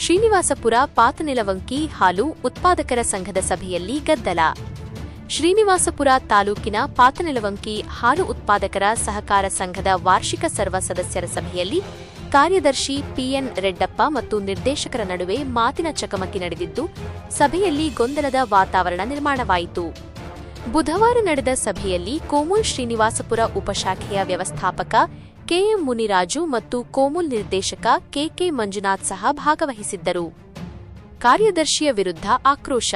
ಶ್ರೀನಿವಾಸಪುರ ಪಾತನೆಲವಂಕಿ ಹಾಲು ಉತ್ಪಾದಕರ ಸಂಘದ ಸಭೆಯಲ್ಲಿ ಗದ್ದಲ. ಶ್ರೀನಿವಾಸಪುರ ತಾಲೂಕಿನ ಪಾತನೆಲವಂಕಿ ಹಾಲು ಉತ್ಪಾದಕರ ಸಹಕಾರ ಸಂಘದ ವಾರ್ಷಿಕ ಸರ್ವ ಸದಸ್ಯರ ಸಭೆಯಲ್ಲಿ ಕಾರ್ಯದರ್ಶಿ ಪಿಎನ್ ರೆಡ್ಡಪ್ಪ ಮತ್ತು ನಿರ್ದೇಶಕರ ನಡುವೆ ಮಾತಿನ ಚಕಮಕಿ ನಡೆದಿದ್ದು, ಸಭೆಯಲ್ಲಿ ಗೊಂದಲದ ವಾತಾವರಣ ನಿರ್ಮಾಣವಾಯಿತು. ಬುಧವಾರ ನಡೆದ ಸಭೆಯಲ್ಲಿ ಕೋಮುಲ್ ಶ್ರೀನಿವಾಸಪುರ ಉಪಶಾಖೆಯ ವ್ಯವಸ್ಥಾಪಕ ಕೆಎಂ ಮುನಿರಾಜು ಮತ್ತು ಕೋಮುಲ್ ನಿರ್ದೇಶಕ ಕೆಕೆ ಮಂಜುನಾಥ್ ಸಹ ಭಾಗವಹಿಸಿದ್ದರು. ಕಾರ್ಯದರ್ಶಿಯ ವಿರುದ್ಧ ಆಕ್ರೋಶ.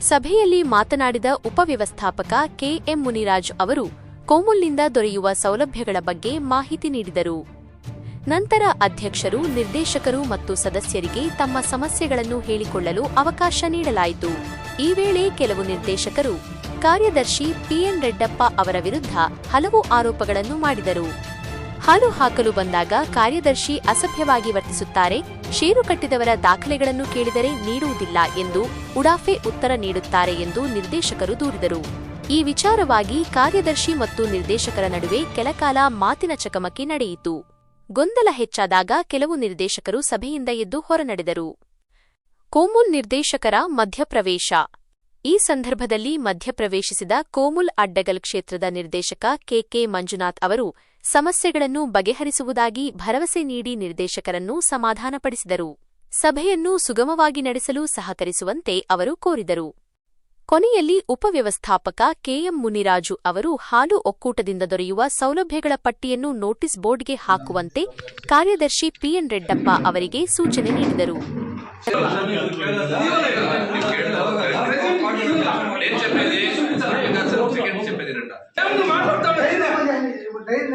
ಸಭೆಯಲ್ಲಿ ಮಾತನಾಡಿದ ಉಪವ್ಯವಸ್ಥಾಪಕ ಕೆಎಂ ಮುನಿರಾಜ್ ಅವರು ಕೋಮುಲ್ನಿಂದ ದೊರೆಯುವ ಸೌಲಭ್ಯಗಳ ಬಗ್ಗೆ ಮಾಹಿತಿ ನೀಡಿದರು. ನಂತರ ಅಧ್ಯಕ್ಷರು, ನಿರ್ದೇಶಕರು ಮತ್ತು ಸದಸ್ಯರಿಗೆ ತಮ್ಮ ಸಮಸ್ಯೆಗಳನ್ನು ಹೇಳಿಕೊಳ್ಳಲು ಅವಕಾಶ ನೀಡಲಾಯಿತು. ಈ ವೇಳೆ ಕೆಲವು ನಿರ್ದೇಶಕರು, ಕಾರ್ಯದರ್ಶಿ ಪಿಎನ್ ರೆಡ್ಡಪ್ಪ ಅವರ ವಿರುದ್ಧ ಹಲವು ಆರೋಪಗಳನ್ನು ಮಾಡಿದರು. ಹಾಲು ಹಾಕಲು ಬಂದಾಗ ಕಾರ್ಯದರ್ಶಿ ಅಸಭ್ಯವಾಗಿ ವರ್ತಿಸುತ್ತಾರೆ. ಷೇರು ಕಟ್ಟಿದವರ ದಾಖಲೆಗಳನ್ನು ಕೇಳಿದರೆ ನೀಡುವುದಿಲ್ಲ ಎಂದು ಉಡಾಫೆ ಉತ್ತರ ನೀಡುತ್ತಾರೆ ಎಂದು ನಿರ್ದೇಶಕರು ದೂರಿದರು. ಈ ವಿಚಾರವಾಗಿ ಕಾರ್ಯದರ್ಶಿ ಮತ್ತು ನಿರ್ದೇಶಕರ ನಡುವೆ ಕೆಲಕಾಲ ಮಾತಿನ ಚಕಮಕಿ ನಡೆಯಿತು. ಗೊಂದಲ ಹೆಚ್ಚಾದಾಗ ಕೆಲವು ನಿರ್ದೇಶಕರು ಸಭೆಯಿಂದ ಎದ್ದು ಹೊರನಡೆದರು. ಕೋಮುಲ್ ನಿರ್ದೇಶಕರ ಮಧ್ಯಪ್ರವೇಶ. ಈ ಸಂದರ್ಭದಲ್ಲಿ ಮಧ್ಯಪ್ರವೇಶಿಸಿದ ಕೋಮುಲ್ ಅಡ್ಡಗಲ್ ಕ್ಷೇತ್ರದ ನಿರ್ದೇಶಕ ಕೆಕೆ ಮಂಜುನಾಥ್ ಅವರು ಸಮಸ್ಯೆಗಳನ್ನು ಬಗೆಹರಿಸುವುದಾಗಿ ಭರವಸೆ ನೀಡಿ ನಿರ್ದೇಶಕರನ್ನು ಸಮಾಧಾನಪಡಿಸಿದರು. ಸಭೆಯನ್ನು ಸುಗಮವಾಗಿ ನಡೆಸಲು ಸಹಕರಿಸುವಂತೆ ಅವರು ಕೋರಿದರು. ಕೊನೆಯಲ್ಲಿ ಉಪವ್ಯವಸ್ಥಾಪಕ ಕೆಎಂ ಮುನಿರಾಜು ಅವರು ಹಾಲು ಒಕ್ಕೂಟದಿಂದ ದೊರೆಯುವ ಸೌಲಭ್ಯಗಳ ಪಟ್ಟಿಯನ್ನು ನೋಟಿಸ್ ಬೋರ್ಡ್ಗೆ ಹಾಕುವಂತೆ ಕಾರ್ಯದರ್ಶಿ ಪಿಎನ್ ರೆಡ್ಡಪ್ಪ ಅವರಿಗೆ ಸೂಚನೆ ನೀಡಿದರು.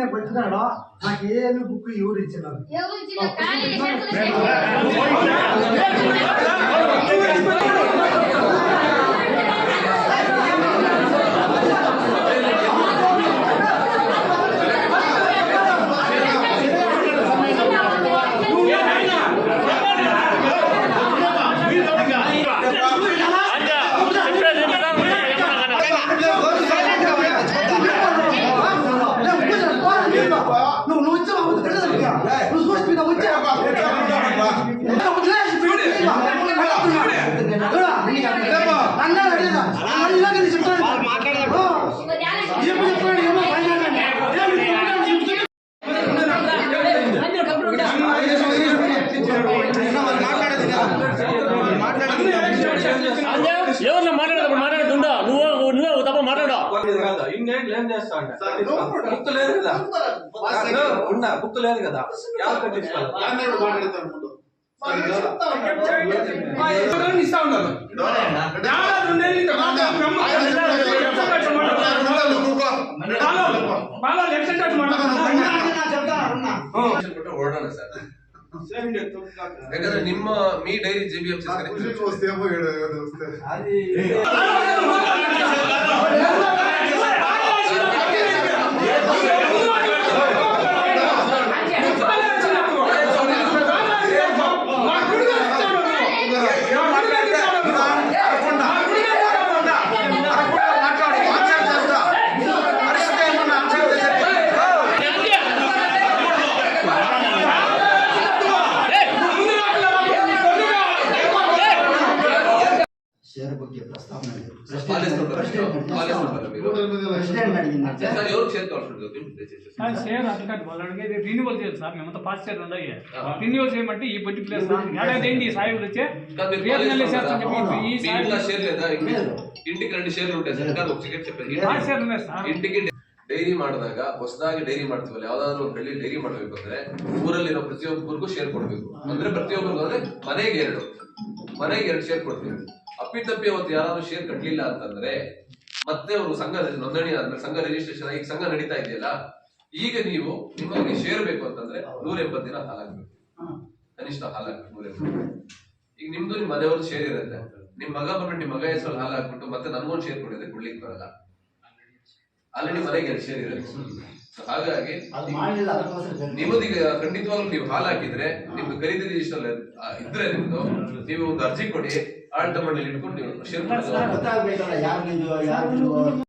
డైరీ పెట్టినాడు నాకు ఏ బుక్ ఎవరు ఇచ్చినారు? ఎవరిని మాట్లాడదు మాట్లాడుతుండో నువ్వు నువ్వు తప్ప మాట్లాడో ఇన్నేళ్ళు ఏం చేస్తా అంటే బుక్ లేదు కదా ఉన్నా బుక్ లేదు కదా ఎవరు కట్టించుకోవాలి ఇస్తా ఉన్నారు యాభై రెండేళ్ళు ఇంకా మాట్లాడు బ్రహ్మ ಶೇರ್ ಬಗ್ಗೆ ಡೈರಿ ಮಾಡಿದಾಗ ಹೊಸದಾಗಿ ಡೈರಿ ಮಾಡ್ತೀವಲ್ಲ ಯಾವ್ದಾದ್ರು ಒಂದು ಹಳ್ಳಿ ಡೈರಿ ಮಾಡ್ಬೇಕು ಅಂದ್ರೆ ಊರಲ್ಲಿರೋ ಪ್ರತಿಯೊಬ್ಬರಿಗೂ ಶೇರ್ ಕೊಡ್ಬೇಕು. ಅಂದ್ರೆ ಪ್ರತಿಯೊಬ್ಬರಿಗೂ ಅಂದ್ರೆ ಮನೆಗೆ ಎರಡು. ಮನೆಗೆ ಎರಡು ಶೇರ್ ಕೊಡ್ತೀವಿ. ಅಪ್ಪಿತಪ್ಪಿ ಅವತ್ತು ಯಾರಾದ್ರೂ ಶೇರ್ ಕಟ್ಲಿಲ್ಲ ಅಂತಂದ್ರೆ ಮತ್ತೆ ಅವರು ಸಂಘ ನೋಂದಣಿ ಆದ್ಮೇಲೆ ಸಂಘ ರಿಜಿಸ್ಟ್ರೇಷನ್ ಈಗ ಸಂಘ ನಡೀತಾ ಇದೆಯಲ್ಲ, ಈಗ ನೀವು ನಿಮ್ಮ ಶೇರ್ ಬೇಕು ಅಂತಂದ್ರೆ ನೂರ ಎಂಬತ್ತು ದಿನ ಹಾಲಾಗ್ಬೇಕು. ಕನಿಷ್ಠ ಹಾಲಾಗ್ಬೇಕು ನೂರ ಎಂಬತ್ತು ಈಗ ನಿಮ್ದು ನಿಮ್ ಮನೆಯವ್ರದ್ದು ಶೇರ್ ಇರುತ್ತೆ. ನಿಮ್ ಮಗ ಬಂದ್ಬಿಟ್ಟು ನಿಮ್ ಮಗ ಹೆಸರು ಹಾಲು ಹಾಕ್ಬಿಟ್ಟು ಮತ್ತೆ ನನ್ಗೊಂದು ಶೇರ್ ಕೊಡಿದ್ರೆ ಕೊಡ್ಲಿಕ್ಕೆ ಬರಲ್ಲ. ಆಲ್ರೆಡಿ ಮನೆಗೆ ಶೇರ್ ಇರುತ್ತೆ. ಹಾಗಾಗಿ ನಿಮ್ಮದೀಗ ಖಂಡಿತವಾಗ್ಲೂ ನೀವು ಹಾಲ್ ಹಾಕಿದ್ರೆ ನಿಮ್ದು ಖರೀದಿ ರಿಜಿಸ್ಟರ್ ಇದ್ರೆ ನಿಮ್ದು ನೀವು ಒಂದು ಅರ್ಜಿ ಕೊಡಿ ಆಡಳಿತ ಮಂಡಳಿ ಇಟ್ಕೊಂಡು ನೀವು ಶೇರ್ ಗೊತ್ತಾಗ್ಬೇಕಲ್ಲ ಯಾರು ಯಾರು